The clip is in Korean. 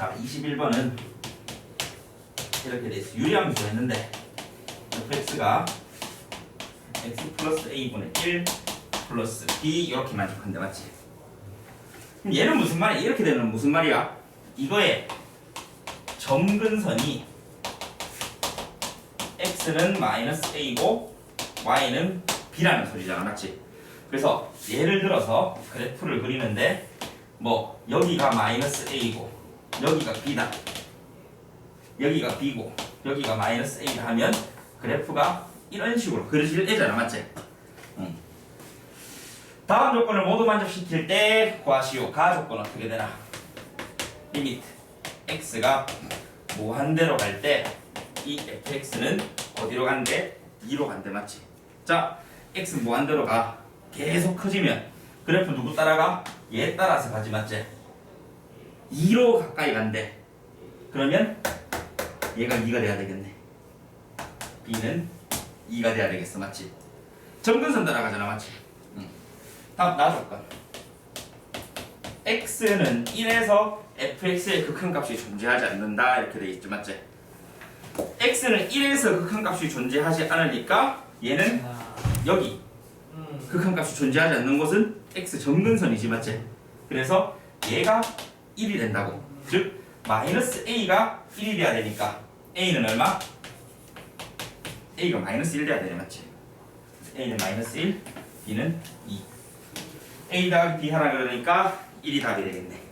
자, 21번은 이렇게 돼 있어. 유리함수 했는데 fx가 x 플러스 a분의 1 플러스 b 이렇게 만족한데 맞지? 그럼 얘는 무슨 말이야? 이렇게 되면 무슨 말이야? 이거에 점근선이 x는 마이너스 a고 y는 b라는 소리잖아 맞지? 그래서 예를 들어서 그래프를 그리는데 뭐 여기가 마이너스 a고 여기가 b다 여기가 b고 여기가 마이너스 a다 하면 그래프가 이런 식으로 그려질 애잖아 맞지? 응. 다음 조건을 모두 만족시킬 때 구하시오 가 조건 어떻게 되나 리미트 x가 무한대로 갈 때 이 fx는 어디로 간대? 2로 간대 맞지? 자 x 무한대로 가 계속 커지면 그래프 누구 따라가? 얘 따라서 가지 맞지? 2로 가까이 간대 그러면 얘가 2가 돼야 되겠네 b는 2가 돼야 되겠어 맞지? 점근선 따라가잖아 맞지? 응. 다음 나 조건 x는 1에서 fx의 극한값이 존재하지 않는다 이렇게 돼 있죠 맞지? x는 1에서 극한값이 존재하지 않으니까 얘는 여기 음. 극한값이 존재하지 않는 곳은 x 점근선이지 맞지? 그래서 얘가 1이 된다고 즉 마이너스 a가 1이 돼야 되니까 a는 얼마? a가 마이너스 1 돼야 되네 맞지? a는 마이너스 1 b는 2 a 더하기 b 하나 그러니까 1이 답이 되겠네